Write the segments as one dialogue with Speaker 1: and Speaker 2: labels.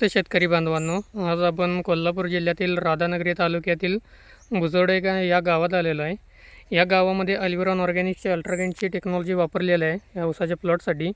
Speaker 1: नमस्ते शेतकरी बांधवांनो. आज आपण कोल्हापूर जिल्ह्यातील राधानगरी तालुक्यातील बुजवडे गा या गावात आलेलो आहे. या गावामध्ये अल्विरॉन ऑर्गॅनिकची अल्ट्रागेनची टेक्नॉलॉजी वापरलेली आहे या ऊसाच्या प्लॉटसाठी.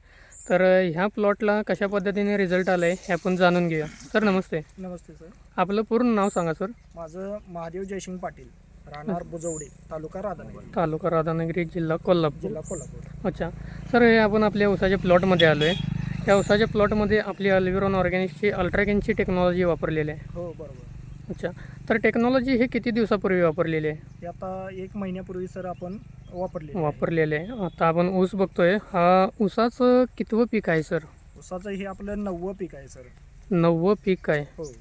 Speaker 1: तर ह्या प्लॉटला कशा पद्धतीने रिझल्ट आला आहे हे आपण जाणून घेऊया. सर नमस्ते.
Speaker 2: नमस्ते सर.
Speaker 1: आपलं पूर्ण नाव सांगा सर.
Speaker 2: माझं महादेव जयसिंग पाटील राहणार बुजवडे तालुका राधानगरी.
Speaker 1: तालुका राधानगरी जिल्हा कोल्हापूर.
Speaker 2: जिल्हा कोल्हापूर.
Speaker 1: अच्छा. सर हे आपण आपल्या ऊसाच्या प्लॉटमध्ये आलो आहे या ऊसाच्या प्लॉटमध्ये आपली अल्विरॉन ऑर्गॅनिकची अल्ट्रागेनची टेक्नॉलॉजी वापरलेली आहे.
Speaker 2: हो बरोबर.
Speaker 1: अच्छा. तर टेक्नॉलॉजी हे किती दिवसापूर्वी वापरलेली आहे?
Speaker 2: हे आता एक महिन्यापूर्वी सर आपण वापरले
Speaker 1: वापरलेले आहे. आता आपण ऊस बघतोय. हा ऊसाचं कितवं पीक आहे सर?
Speaker 2: उसाचं हे आपलं नववं पीक आहे सर.
Speaker 1: नववं पीक आहे.
Speaker 2: हो.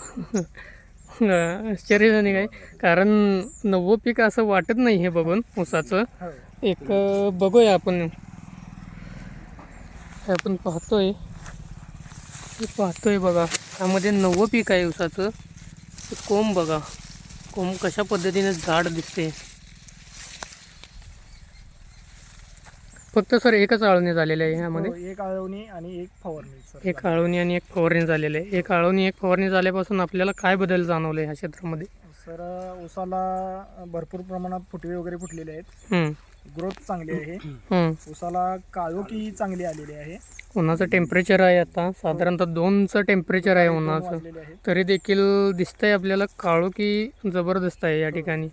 Speaker 1: आश्चर्यजनक आहे. कारण नववं पीक असं वाटत नाही हे बघून ऊसाचं.
Speaker 2: हो.
Speaker 1: एक अं, बघूया आपण. हे आपण पाहतोय? हे पाहतोय बघा. त्यामध्ये नववं पीक आहे ऊसाचं ते कोंब बघा. कोंब कशा पद्धतीने झाड दिसते. फक्त सर एकच आळवणी झालेलं आहे ह्यामध्ये
Speaker 2: हो, एक आळवणी आणि एक फवारणी सर.
Speaker 1: एक आळवणी आणि एक फवारणी झालेली आहे. एक आळवणी एक फवारणी झाल्यापासून आपल्याला काय बदल जाणवले ह्या क्षेत्रामध्ये?
Speaker 2: सर उसाला भरपूर प्रमाणात फुटवे वगैरे फुटलेले आहेत. ग्रोथ चांगली आहे.
Speaker 1: हम्म.
Speaker 2: उसाला काळोखी चांगली आलेली आहे.
Speaker 1: उन्हाचं टेम्परेचर आहे आता. साधारणतः दोनचं टेम्परेचर आहे उन्हाचं.
Speaker 2: वाढलेली आहे.
Speaker 1: तरी देखील दिसतंय आपल्याला काळोखी जबरदस्त आहे या ठिकाणी.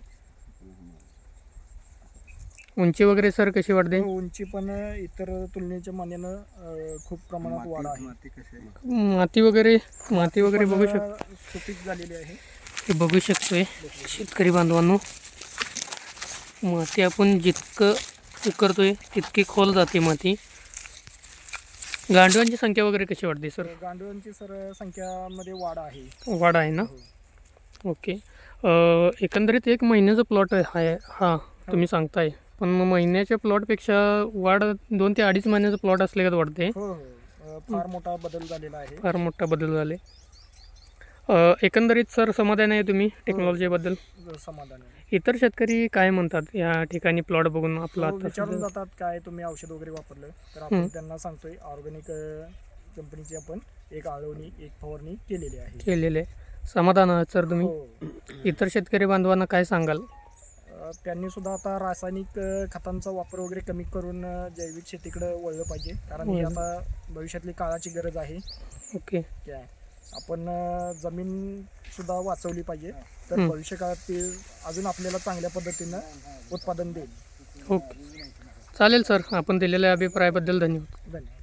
Speaker 1: उंची वगैरे सर कशी वाटते
Speaker 2: हो, उंची पण इतर तुलनेच्या मान्यानं अं, खूप प्रमाणात वाढ आहे.
Speaker 1: माती वगैरे माती वगैरे बघू
Speaker 2: पण,
Speaker 1: शकतो
Speaker 2: अं, सुपीक झालेली आहे.
Speaker 1: हे बघू शकतोय. शेतकरी बांधवांनो. माती आपण जितकं उकरतोय तितकी खोल जाते माती. गांडवांची संख्या वगैरे कशी वाटते सर?
Speaker 2: तर गांडूळांची सर संख्यामध्ये वाढ आहे.
Speaker 1: वाढ आहे ना?
Speaker 2: हो.
Speaker 1: ओके एकंदरीत एक महिन्याचा प्लॉट आहे हा तुम्ही सांगताय. पण मग महिन्याच्या प्लॉटपेक्षा वाढ दोन ते अडीच महिन्याचा प्लॉट असले का वाटते
Speaker 2: हो हो. फार मोठा बदल झालेला आहे.
Speaker 1: फार मोठा बदल झाले. एकंदरीत सर समाधान आहे तुम्ही टेक्नॉलॉजीबद्दल
Speaker 2: समाधान आहे.
Speaker 1: इतर शेतकरी काय म्हणतात? या ठिकाणी प्लॉट बघून आपला
Speaker 2: हो,
Speaker 1: आता
Speaker 2: विचारून
Speaker 1: सध्या-
Speaker 2: जातात काय तुम्ही औषध वगैरे वापरलं? तर आपण
Speaker 1: हम्म.
Speaker 2: त्यांना सांगतोय ऑर्गॅनिक कंपनीची आपण एक आळवणी एक फवारणी केलेली आहे.
Speaker 1: केलेले समाधान आहात सर तुम्ही?
Speaker 2: हो.
Speaker 1: इतर शेतकरी बांधवांना काय सांगाल?
Speaker 2: अं, त्यांनी सुद्धा आता रासायनिक अं, खतांचा वापर वगैरे कमी करून अं, जैविक शेतीकडे वळलं पाहिजे. कारण ही
Speaker 1: वळलं.
Speaker 2: आता भविष्यातली काळाची गरज आहे.
Speaker 1: ओके.
Speaker 2: काय? आपण जमीन सुद्धा वाचवली पाहिजे. तर
Speaker 1: हम्म.
Speaker 2: भविष्य काळातील अजून आपल्याला चांगल्या पद्धतीनं उत्पादन देईल.
Speaker 1: ओके. चालेल सर. आपण दिलेल्या अभिप्रायाबद्दल धन्यवाद.
Speaker 2: धन्यवाद.